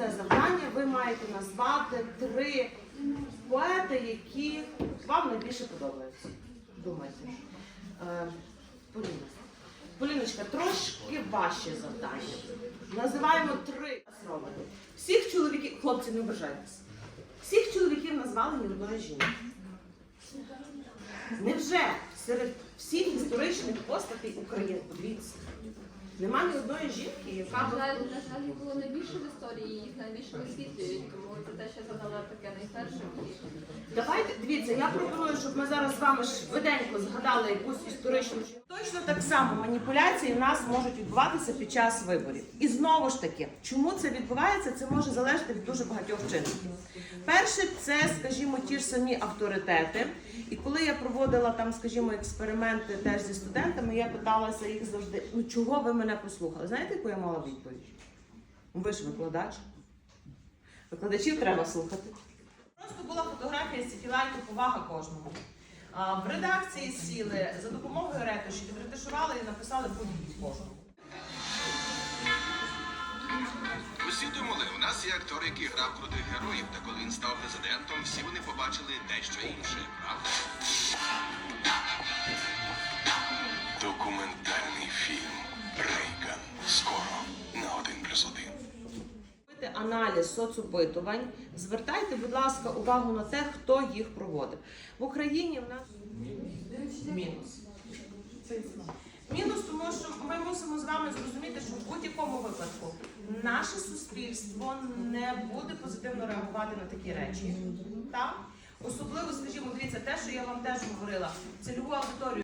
просте завдання. Ви маєте назвати три поети, які вам найбільше подобаються. Думайте. Е, Поліна. Поліночка, трошки важче завдання. Називаємо три зробити. Всіх чоловіків, хлопці, не ображайтеся. Всіх чоловіків назвали ні одної. Невже серед всіх історичних постатей України, подивіться, нема ні одної жінки, яка На б жаль, на жаль, їх було найбільше в історії, їх найбільше висвітлюють, тому це те, що задала таке найперше. Давайте, дивіться, я пропоную, щоб ми зараз з вами швиденько згадали якусь історичну жінку. Точно так само маніпуляції в нас можуть відбуватися під час виборів. І знову ж таки, чому це відбувається, це може залежати від дуже багатьох чинників. Перше, це, скажімо, ті ж самі авторитети. І коли я проводила там, скажімо, експерименти теж зі студентами, я питалася їх завжди: ну чого ви мене послухали? Знаєте, яку я мала відповідь? «Ну, Ви ж викладач. Викладачів треба слухати. Просто була фотографія з повага кожному. В редакції сіли за допомогою ретуші, відретушували і написали події кожному. Усі думали, у нас є актор, який грав крутих героїв, та коли він став президентом, всі вони побачили дещо інше, правда? Аналіз соцопитувань. Звертайте, будь ласка, увагу на те, хто їх проводив. В Україні в нас мінус. Мінус, тому що ми мусимо з вами зрозуміти, що в будь-якому випадку наше суспільство не буде позитивно реагувати на такі речі. Так? Особливо, скажімо, дивіться, те, що я вам теж говорила, цільову аудиторію.